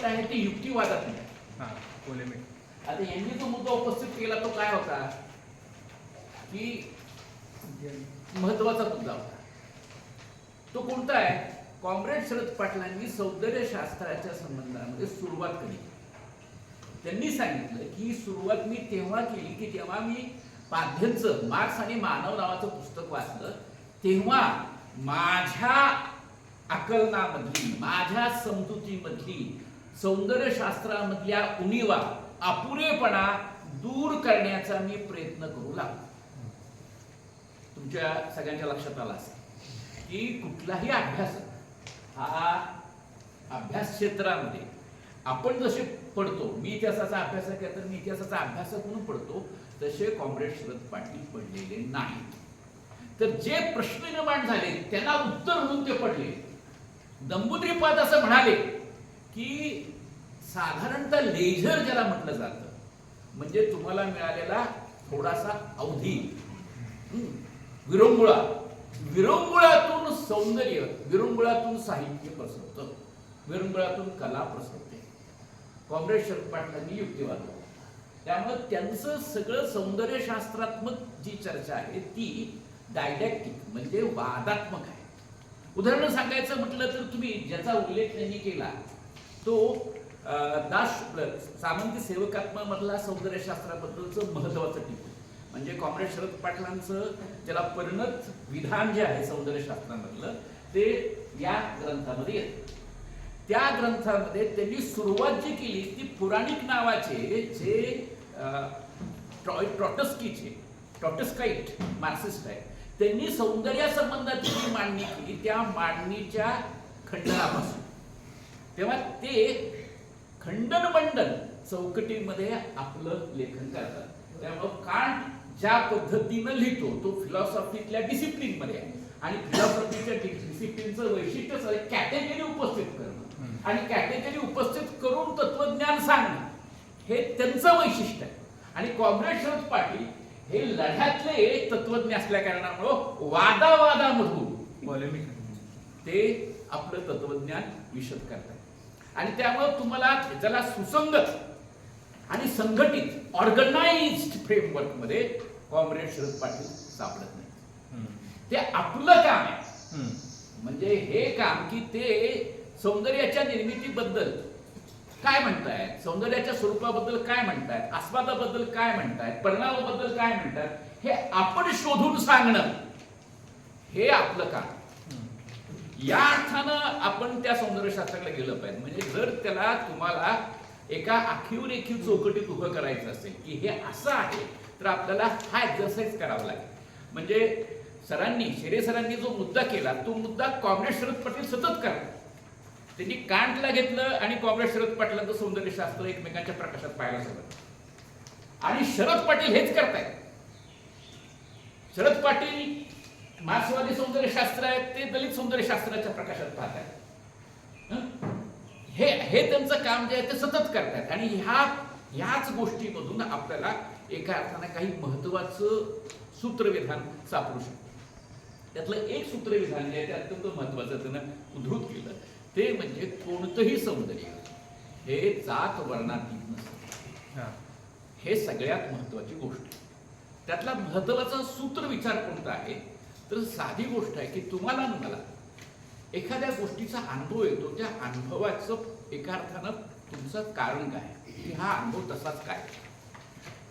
मत आहे ते युक्तिवादात नाही आता यांनी जो मुद्दा उपस्थित केला तो काय होता? की महत्त्वाचा मुद्दा होता. तो कोणता आहे? कॉम्रेड शरद पाटलांनी सौंदर्य शास्त्राच्या संबंधामध्ये सुरुवात केली. त्यांनी सांगितलं की सुरुवात मी तेव्हा केली की तेव्हा मी पाध्यंचं मार्क्स आणि मानव नावाचं पुस्तक वाचलं तेव्हा माझ्या आकलनामधली माझ्या समजुतीमधली सौंदर्यशास्त्रामधल्या उणीवा अपुरेपणा दूर करण्याचा मी प्रयत्न करू लागलो. तुमच्या सगळ्यांच्या लक्षात आला असेल की कुठलाही अभ्यास हा अभ्यास क्षेत्रामध्ये आपण जसे पडतो मी इतिहासाचा अभ्यासक आहे तर मी इतिहासाचा अभ्यासक म्हणून पडतो तसे कॉम्रेड शरद पाटील पडलेले नाहीत. तर जे प्रश्न निर्माण झाले त्यांना उत्तर म्हणून ते पडले. दंबुद्रीपाद असं म्हणाले की साधारणतः लेझर ज्याला म्हटलं जातं म्हणजे तुम्हाला मिळालेला थोडासा अवधी. विरंगुळा. विरंगुळातून सौंदर्य विरंगुळातून साहित्य प्रसरतं. विरंगुळातून कला प्रसवते कॉम्रेड शरद पाटलांनी युक्तिवाद त्यामुळे त्यांचं सगळं सौंदर्यशास्त्रात्मक जी चर्चा आहे ती डायडॅक्टिक म्हणजे वादात्मक आहे. उदाहरण सांगायचं म्हटलं तर तुम्ही ज्याचा उल्लेख त्यांनी केला तो अं, दास शुक्ल सामंती सेवकात्मा मधला सौंदर्यशास्त्राबद्दलचं महत्वाचं टिपू म्हणजे कॉम्रेड शरद पाटलांचं त्याला परिणत विधान जे आहे सौंदर्यशास्त्रामधलं ते या ग्रंथामध्ये येतं. त्या ग्रंथामध्ये त्यांनी सुरुवात जी केली ती पुराणिक नावाचे जे ट्रॉटस्कीचे ट्रॉटस्काईट मार्क्सिस्ट आहे त्यांनी सौंदर्यासंबंधाची जी मांडणी केली त्या मांडणीच्या खंडनापासून. तेव्हा ते खंडन मंडन चौकटीमध्ये आपलं लेखन करतात. त्यामुळं कांट ज्या पद्धतीनं लिहितो तो फिलॉसॉफीतल्या डिसिप्लिनमध्ये आहे. आणि फिलॉसॉफीच्या डिसिप्लिनचं वैशिष्ट्यच आहे कॅटेगरी उपस्थित करणं. आणि कॅटेगरी उपस्थित करून तत्वज्ञान सांगणं हे त्यांचं वैशिष्ट्य आहे. आणि कॉम्रेड शरद पाटील हे लढ्यातले तत्वज्ञ असल्या कारणामुळं वादावादामधून ते आपलं तत्वज्ञान विशद करतात. आणि त्यामुळं तुम्हाला ज्याला सुसंगत आणि संघटित ऑर्गनाइज्ड फ्रेमवर्कमध्ये कॉम्रेड शरद पाटील सापडत नाही ते आपलं काम आहे. म्हणजे हे काम की ते सौंदर्याच्या निर्मितीबद्दल काय म्हणतायत? सौंदर्याच्या स्वरूपाबद्दल काय म्हणतायत? आस्वादाबद्दल काय म्हणतायत? परिणामाबद्दल काय म्हणतात हे आपण शोधून सांगणं हे आपलं काम या अर्थानं आपण त्या सौंदर्यशास्त्राकडे गेलं पाहिजे. म्हणजे जर त्याला तुम्हाला एका आखीव रेखीव चौकटीत उभं करायचं असेल की हे असं आहे तर आपल्याला हा एक्झरसाइज करावा लागेल. म्हणजे सरांनी शेरे सरांनी जो मुद्दा केला तो मुद्दा काँग्रेस शरद पाटील सतत करा त्यांनी कांटला घेतलं आणि कॉम्रेड शरद पाटलांचं सौंदर्यशास्त्र एकमेकांच्या प्रकाशात पाहायला सगळं आणि शरद पाटील हेच करतायत. शरद पाटील मार्क्सवादी सौंदर्यशास्त्र आहेत ते दलित सौंदर्यशास्त्राच्या प्रकाशात पाहत आहेत. हं? हे हे त्यांचं काम जे आहे ते सतत करतात आणि ह्या ह्याच गोष्टीमधून आपल्याला एका अर्थानं काही महत्वाचं सूत्रविधान सापडू शकतं. त्यातलं एक सूत्रविधान जे आहे ते अत्यंत महत्वाचं त्यानं उद्धृत केलं. ते म्हणजे कोणतंही सौंदर्य. हे जात वर्णातीत नसतं. हे. सगळ्यात महत्वाची गोष्ट त्यातला महत्त्वाचा सूत्र विचार कोणता आहे? तर साधी गोष्ट आहे की तुम्हाला आणि मला एखाद्या गोष्टीचा अनुभव येतो त्या अनुभवाचं एका अर्थानं तुमचं कारण काय की हा अनुभव तसाच काय?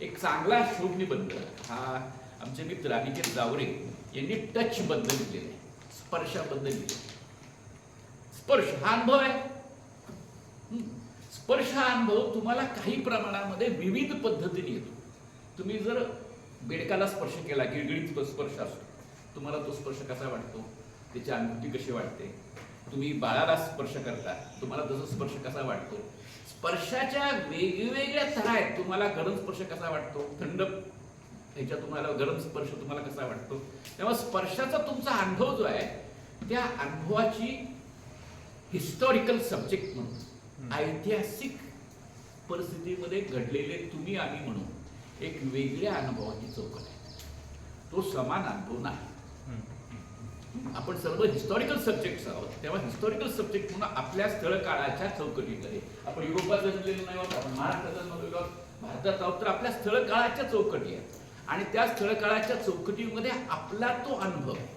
एक चांगला शोध निबंध हा आमचे मित्र अनिकेत जावरे यांनी टच बद्दल लिहिलेला आहे स्पर्शाबद्दल लिहिलेलं स्पर्श हा अनुभव आहे. स्पर्श हा अनुभव तुम्हाला काही प्रमाणामध्ये विविध पद्धतीने येतो. तुम्ही जर बेडकाला स्पर्श केला गिळगिळीत स्पर्श असतो तुम्हाला तो स्पर्श कसा वाटतो? त्याची अनुभूती कशी वाटते? तुम्ही बाळाला स्पर्श करता तुम्हाला तसा स्पर्श कसा वाटतो? स्पर्शाच्या वेगवेगळ्या थरा आहेत तुम्हाला गरम स्पर्श कसा वाटतो? थंड ह्याच्या तुम्हाला गरम स्पर्श तुम्हाला कसा वाटतो? तेव्हा स्पर्शाचा तुमचा अनुभव जो आहे त्या अनुभवाची हिस्टॉरिकल सब्जेक्ट म्हणून ऐतिहासिक परिस्थितीमध्ये घडलेले तुम्ही आम्ही म्हणून एक वेगळ्या अनुभवाची चौकट आहे. तो समान अनुभव नाही. आपण सर्व हिस्टॉरिकल सब्जेक्ट आहोत. तेव्हा हिस्टॉरिकल सब्जेक्ट म्हणून आपल्या स्थळ काळाच्या चौकटीमध्ये आपण युरोपात जन्मलेलो नाही आहोत आपण महाराष्ट्रात जन्मलेलो आहोत. भारतात आहोत तर आपल्या स्थळ काळाच्या चौकटी आहेत. आणि त्या स्थळ काळाच्या चौकटीमध्ये आपला तो अनुभव आहे.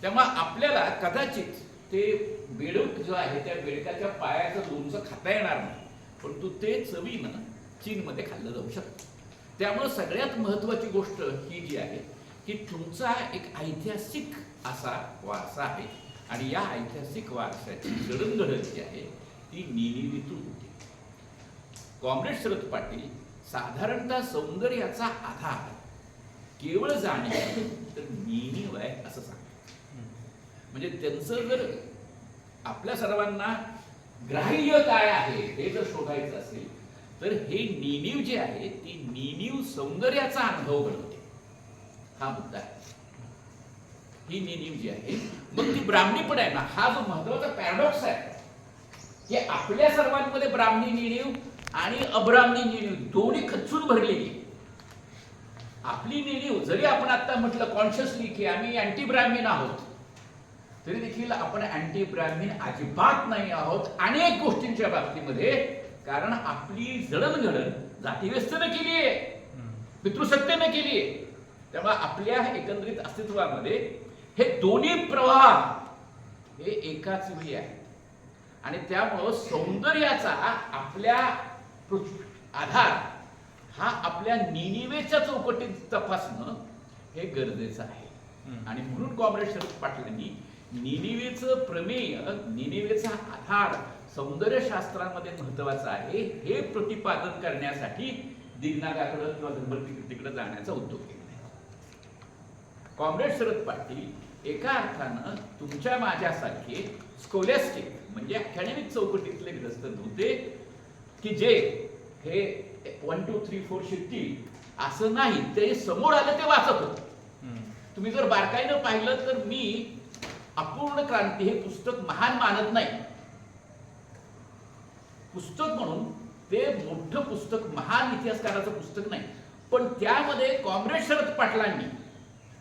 त्यामुळे आपल्याला कदाचित ते बेडूक जो आहे त्या बेडकाच्या पायाचं लोणचं खाता येणार नाही. परंतु ते चवीनं चीनमध्ये खाल्लं जाऊ शकतं. त्यामुळं सगळ्यात महत्त्वाची गोष्ट ही जी आहे की तुमचा एक ऐतिहासिक असा वारसा आहे. आणि या ऐतिहासिक वारसाची जडणघडण जी आहे ती निनिवीतून होते. कॉम्रेड शरद पाटील साधारणतः सौंदर्याचा आधार केवळ जाणे तर निनिव आहे असं सांगतात. म्हणजे त्यांचं जर आपल्या सर्वांना ग्राह्य काय आहे हे जर शोधायचं असेल तर हे निनीव जे आहे ती निनीव सौंदर्याचा अनुभव घडवते. हा मुद्दा आहे. ही निनीव जी आहे मग ती ब्राह्मणी पण आहे ना हा जो महत्त्वाचा पॅराडॉक्स आहे की आपल्या सर्वांमध्ये ब्राह्मणी निणीव आणि अब्राह्मणी निणीव दोन्ही खचून भरलेली. आपली निणीव जरी आपण आता म्हटलं कॉन्शियसली की आम्ही अँटी ब्राह्मीण आहोत तरी देखील आपण अँटी ब्राह्मीण अजिबात नाही आहोत अनेक गोष्टींच्या बाबतीमध्ये कारण आपली जडणघडण जातीव्यस्थेनं केली आहे पितृसत्तेनं केली आहे त्यामुळे आपल्या एकंदरीत अस्तित्वामध्ये हे दोन्ही प्रवाह हे एकाच वेळी आहे आणि त्यामुळं सौंदर्याचा आपल्या आधार हा आपल्या निनिवेच्या चौकटीत तपासणं हे गरजेचं आहे. आणि म्हणून कॉम्रेड शरद पाटलांनी निनिवेचं प्रमेय निनिवेचा आधार सौंदर्यशास्त्रामध्ये महत्त्वाचा आहे हे प्रतिपादन करण्यासाठी दिग्नागाकडं किंवा तिकडे जाण्याचा उद्योग केला. कॉम्रेड शरद पाटील एका अर्थानं तुमच्या माझ्यासारखे स्कोलॅस्टिक म्हणजे अकॅडमिक चौकटीतले ग्रस्त नव्हते की जे हे वन टू थ्री फोर शिकतील असं नाही. ते समोर आलं ते वाचत होत. तुम्ही जर बारकाईनं पाहिलं तर मी अपूर्ण क्रांती हे पुस्तक महान मानत नाही. पुस्तक म्हणून ते मोठं पुस्तक महान इतिहासकाराचं पुस्तक नाही. पण त्यामध्ये कॉम्रेड शरद पाटलांनी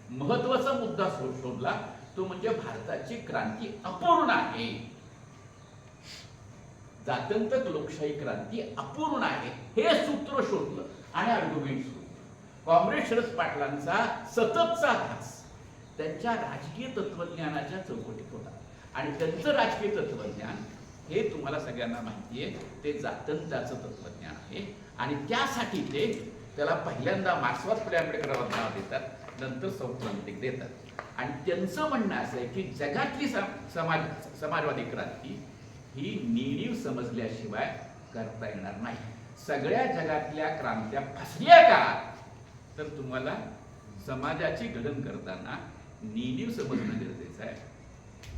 महत्त्वाचा मुद्दा शोधला तो म्हणजे भारताची क्रांती अपूर्ण आहे. जात्यंतक लोकशाही क्रांती अपूर्ण आहे हे सूत्र शोधलं आणि आर्ग्युमेंट सुरू काँग्रेस शरद पाटलांचा सततचा ध्यास त्यांच्या राजकीय तत्वज्ञानाच्या चौकटीत होता. आणि त्यांचं राजकीय तत्वज्ञान हे तुम्हाला सगळ्यांना माहिती आहे ते जात्यंताचं तत्वज्ञान आहे. आणि त्यासाठी ते त्याला पहिल्यांदा मार्क्सवाद फुले आंबेडकरांना नाव देतात नंतर सौक्रांतिक देतात. आणि त्यांचं म्हणणं असं आहे की जगातली सम- समाज समाजवादी क्रांती ही निरीव समजल्याशिवाय करता येणार नाही. सगळ्या जगातल्या क्रांत्या फसल्या का? तर तुम्हाला समाजाची घडण करताना नीलीव समजणं गरजेचं आहे.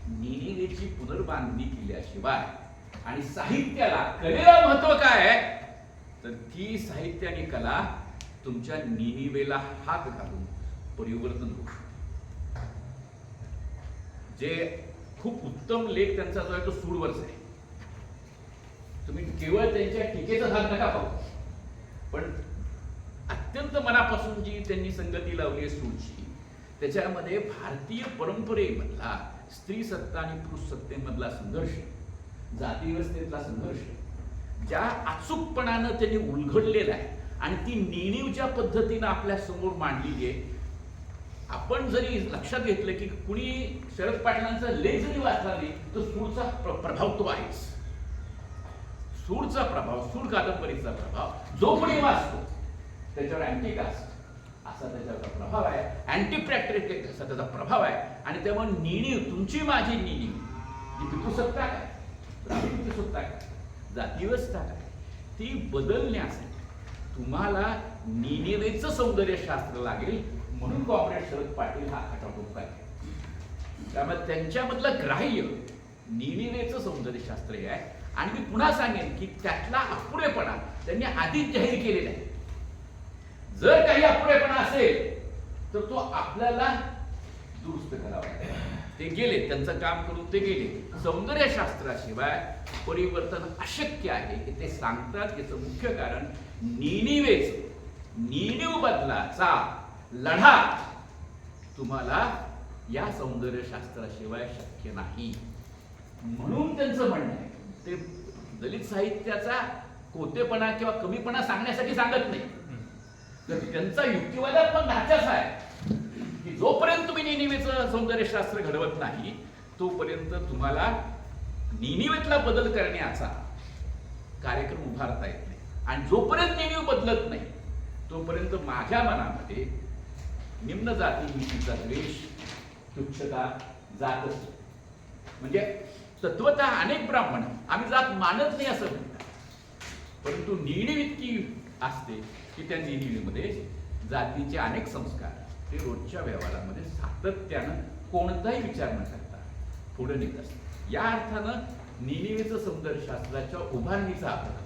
निनीवेची पुनर्बांधणी केल्याशिवाय आणि साहित्याला कलेला महत्त्व काय आहे? तर ती साहित्य आणि कला तुमच्या निनिवेला हात घालून परिवर्तन होऊ शकते. जे खूप उत्तम लेख त्यांचा जो आहे तो सूडवरच आहे तुम्ही केवळ त्यांच्या टीकेचा भाग नका पाहू पण अत्यंत मनापासून जी त्यांनी संगती लावली आहे सूडची त्याच्यामध्ये भारतीय परंपरेमधला स्त्री सत्ता आणि पुरुष सत्तेमधला संघर्ष जातीव्यवस्थेतला संघर्ष ज्या अचूकपणानं त्यांनी उलघडलेला आहे आणि ती नेणीवच्या पद्धतीनं आपल्यासमोर मांडलेली आहे. आपण जरी लक्षात घेतलं की कुणी शरद पाटलांचा लेख जरी वाचला नाही तर सूरचा प्र- प्रभाव तो आहेच. सूरचा प्रभाव सूर कादंबरीचा प्रभाव. जो कोणी वाचतो त्याच्यावर अँटीकास्ट असा त्याच्यावर प्रभाव आहे. अँटी प्रॅक्टिक असा त्याचा प्रभाव आहे. आणि त्यामुळे निणीव तुमची माझी निणीव जी पितृसत्ता काय? ब्राह्मण पितृसत्ता काय? जातीवस्था काय? ती बदलण्यासाठी तुम्हाला निनिवेचं सौंदर्यशास्त्र लागेल म्हणून कॉम्रेड शरद पाटील हा खटाटोप आहे. त्यामुळे त्यांच्यामधलं ग्राह्य निनिवेचं सौंदर्यशास्त्र हे आहे. आणि मी पुन्हा सांगेन की त्यातला अपुरेपणा त्यांनी आधीच जाहीर केलेला आहे. जर काही अपुरेपणा असेल तर तो आपल्याला दुरुस्त करावा ते गेले त्यांचं काम करून ते गेले. सौंदर्यशास्त्राशिवाय परिवर्तन अशक्य आहे हे ते सांगतात. याचं मुख्य कारण निनिवेच निनिव बदलाचा लढा. तुम्हाला या सौंदर्य शास्त्राशिवाय शक्य नाही. म्हणून त्यांचं म्हणणं आहे ते दलित साहित्याचा कोतेपणा किंवा कमीपणा सांगण्यासाठी सांगत नाही. तर त्यांचा युक्तिवादात्मक ढाचाच आहे की जोपर्यंत तुम्ही निनिवेचं सौंदर्यशास्त्र घडवत नाही तोपर्यंत तुम्हाला निनिवेतला बदल करण्याचा कार्यक्रम उभारता येत नाही. आणि जोपर्यंत निनिव बदलत नाही तोपर्यंत माझ्या मनामध्ये निम्न जातीभूतीचा द्वेष तुच्छता जात असतो म्हणजे तत्वतः अनेक ब्राह्मण आम्ही जात मानत नाही असं म्हणतात. परंतु निणीव इतकी असते की त्या निणीवीमध्ये जातीचे अनेक संस्कार ते रोजच्या व्यवहारामध्ये सातत्यानं कोणताही विचार न करता पुढे नेत असतात. या अर्थानं निनिवेचं सौंदर्यशास्त्राच्या उभारणीचा अर्थ